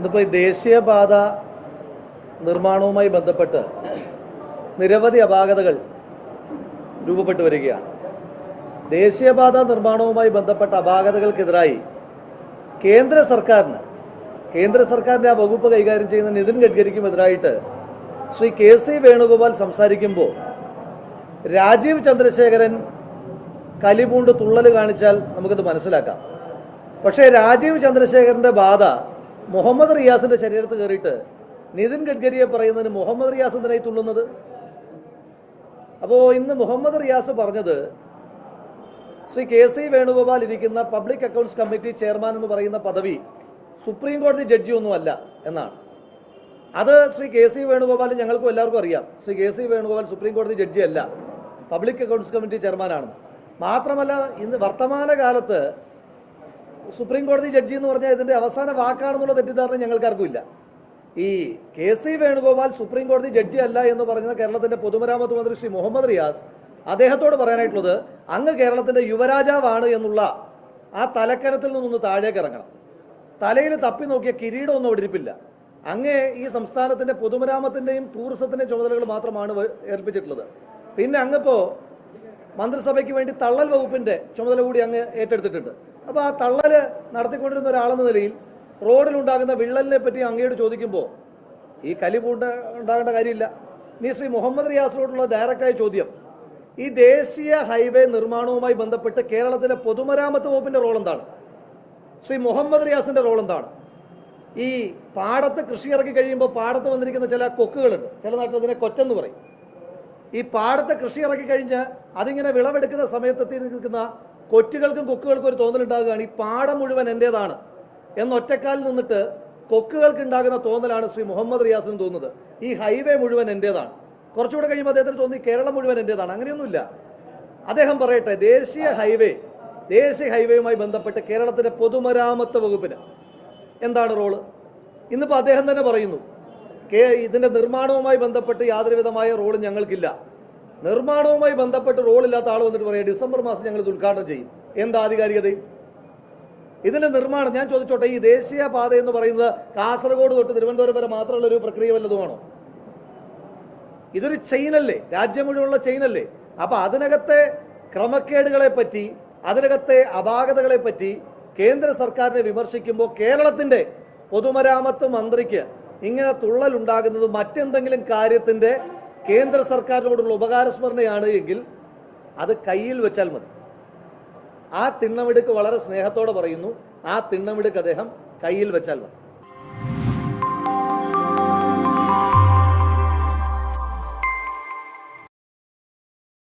ഇന്നിപ്പോൾ ദേശീയപാത നിർമ്മാണവുമായി ബന്ധപ്പെട്ട് നിരവധി അപാകതകൾ രൂപപ്പെട്ടു വരികയാണ്. ദേശീയപാത നിർമ്മാണവുമായി ബന്ധപ്പെട്ട അപാകതകൾക്കെതിരായി കേന്ദ്ര സർക്കാരിന് കേന്ദ്ര സർക്കാരിന്റെ ആ വകുപ്പ് കൈകാര്യം ചെയ്യുന്ന നിതിൻ ഗഡ്കരിക്കും എതിരായിട്ട് ശ്രീ കെ സി വേണുഗോപാൽ സംസാരിക്കുമ്പോൾ രാജീവ് ചന്ദ്രശേഖരൻ കലിപൂണ്ട് തുള്ളൽ കാണിച്ചാൽ നമുക്കത് മനസ്സിലാക്കാം. പക്ഷേ രാജീവ് ചന്ദ്രശേഖരന്റെ ബാധ മുഹമ്മദ് റിയാസിന്റെ ശരീരത്ത് കയറിയിട്ട് നിതിൻ ഗഡ്കരിയെ പറയുന്നതിന് മുഹമ്മദ് റിയാസ് എന്തിനായി തുള്ളുന്നത്? അപ്പോൾ ഇന്ന് മുഹമ്മദ് റിയാസ് പറഞ്ഞത് ശ്രീ കെ സി വേണുഗോപാൽ ഇരിക്കുന്ന പബ്ലിക് അക്കൗണ്ട്സ് കമ്മിറ്റി ചെയർമാൻ എന്ന് പറയുന്ന പദവി സുപ്രീം കോടതി ജഡ്ജി ഒന്നുമല്ല എന്നാണ്. അത് ശ്രീ കെ സി വേണുഗോപാൽ ഞങ്ങൾക്കും എല്ലാവർക്കും അറിയാം. Shri K C Venugopal supreme കോടതി ജഡ്ജി അല്ല. പബ്ലിക് അക്കൗണ്ട്സ് കമ്മിറ്റി ചെയർമാനാണെന്ന്. മാത്രമല്ല ഇന്ന് വർത്തമാന കാലത്ത് സുപ്രീം കോടതി ജഡ്ജി എന്ന് പറഞ്ഞാൽ ഇതിന്റെ അവസാന വാക്കാണെന്നുള്ള തെറ്റിദ്ധാരണ ഞങ്ങൾക്കാർക്കും ഇല്ല. ഈ കെ സി വേണുഗോപാൽ സുപ്രീം കോടതി ജഡ്ജി അല്ല എന്ന് പറഞ്ഞ കേരളത്തിന്റെ പൊതുമരാമത്ത് മന്ത്രി ശ്രീ മുഹമ്മദ് റിയാസ്. അദ്ദേഹത്തോട് പറയാനായിട്ടുള്ളത് അങ്ങ് കേരളത്തിന്റെ യുവരാജാവാണ് എന്നുള്ള ആ തലക്കരത്തിൽ നിന്നൊന്ന് താഴേക്ക് ഇറങ്ങണം. തലയിൽ തപ്പി നോക്കിയ കിരീടം ഒന്നും ഒടിരിപ്പില്ല അങ്ങേ ഈ സംസ്ഥാനത്തിന്റെ പൊതുമരാമത്തിന്റെയും ടൂറിസത്തിന്റെയും ചുമതലകൾ മാത്രമാണ് ഏൽപ്പിച്ചിട്ടുള്ളത്. പിന്നെ അങ്ങിപ്പോ മന്ത്രിസഭയ്ക്ക് വേണ്ടി തള്ളൽ വകുപ്പിന്റെ ചുമതല കൂടി അങ്ങ് ഏറ്റെടുത്തിട്ടുണ്ട്. അപ്പോൾ ആ തള്ളൽ നടത്തിക്കൊണ്ടിരുന്ന ഒരാളെന്ന നിലയിൽ റോഡിലുണ്ടാകുന്ന വിള്ളലിനെ പറ്റി അങ്ങയോട് ചോദിക്കുമ്പോൾ ഈ കലി പൂണ്ട ഉണ്ടാകേണ്ട കാര്യമില്ല. നീ ശ്രീ മുഹമ്മദ് റിയാസിനോടുള്ള ഡയറക്റ്റായ ചോദ്യം ഈ ദേശീയ ഹൈവേ നിർമ്മാണവുമായി ബന്ധപ്പെട്ട് കേരളത്തിലെ പൊതുമരാമത്ത് വകുപ്പിന്റെ റോൾ എന്താണ് ശ്രീ മുഹമ്മദ് റിയാസിന്റെ റോൾ എന്താണ് ഈ പാടത്ത് കൃഷി ഇറക്കി കഴിയുമ്പോൾ പാടത്ത് വന്നിരിക്കുന്ന ചില കൊക്കുകളുണ്ട് ചില നാട്ടിൽ അതിനെ കൊച്ചെന്ന് പറയും. ഈ പാടത്തെ കൃഷി ഇറക്കി കഴിഞ്ഞ് അതിങ്ങനെ വിളവെടുക്കുന്ന സമയത്തെത്തി നിൽക്കുന്ന കൊറ്റുകൾക്കും കൊക്കുകൾക്കും ഒരു തോന്നലുണ്ടാകുകയാണ്. ഈ പാടം മുഴുവൻ എന്റേതാണ് എന്നൊറ്റക്കാലിൽ നിന്നിട്ട് കൊക്കുകൾക്ക് ഉണ്ടാകുന്ന തോന്നലാണ് ശ്രീ മുഹമ്മദ് റിയാസിന് തോന്നുന്നത്. ഈ ഹൈവേ മുഴുവൻ എന്റേതാണ് കുറച്ചുകൂടെ കഴിയുമ്പോൾ അദ്ദേഹത്തിന് തോന്നി കേരളം മുഴുവൻ എന്റേതാണ് അങ്ങനെയൊന്നുമില്ല. അദ്ദേഹം പറയട്ടെ ദേശീയ ഹൈവേ ദേശീയ ഹൈവേയുമായി ബന്ധപ്പെട്ട് കേരളത്തിന്റെ പൊതുമരാമത്ത് വകുപ്പിന് എന്താണ് റോൾ? ഇന്നിപ്പോൾ അദ്ദേഹം തന്നെ പറയുന്നു കേ ഇതിന്റെ നിർമ്മാണവുമായി ബന്ധപ്പെട്ട് യാതൊരുവിധമായ റോൾ ഞങ്ങൾക്കില്ല. നിർമ്മാണവുമായി ബന്ധപ്പെട്ട് റോളില്ലാത്ത ആൾ വന്നിട്ട് പറയാം ഡിസംബർ മാസം ഞങ്ങൾ ഇത് ഉദ്ഘാടനം ചെയ്യും. എന്താ ആധികാരികതയും ഇതിന്റെ നിർമ്മാണം ഞാൻ ചോദിച്ചോട്ടെ ഈ ദേശീയ പാത എന്ന് പറയുന്നത് കാസർഗോഡ് തൊട്ട് തിരുവനന്തപുരം വരെ മാത്രമുള്ള ഒരു പ്രക്രിയ വല്ലതുമാണോ ഇതൊരു ചെയിനല്ലേ രാജ്യം മുഴുവനുള്ള ചെയിനല്ലേ അപ്പൊ അതിനകത്തെ ക്രമക്കേടുകളെ പറ്റി അതിനകത്തെ അപാകതകളെ പറ്റി കേന്ദ്ര സർക്കാരിനെ വിമർശിക്കുമ്പോൾ കേരളത്തിന്റെ പൊതുമരാമത്ത് മന്ത്രിക്ക് ഇങ്ങനെ തുള്ളലുണ്ടാകുന്നത് മറ്റെന്തെങ്കിലും കാര്യത്തിന്റെ കേന്ദ്ര സർക്കാരിനോടുള്ള ഉപകാരസ്മരണയാണ് എങ്കിൽ അത് കയ്യിൽ വെച്ചാൽ മതി. ആ തിണ്ണമിടുക്ക് വളരെ സ്നേഹത്തോടെ പറയുന്നു. ആ തിണ്ണമിടുക്ക് അദ്ദേഹം കയ്യിൽ വെച്ചാൽ മതി.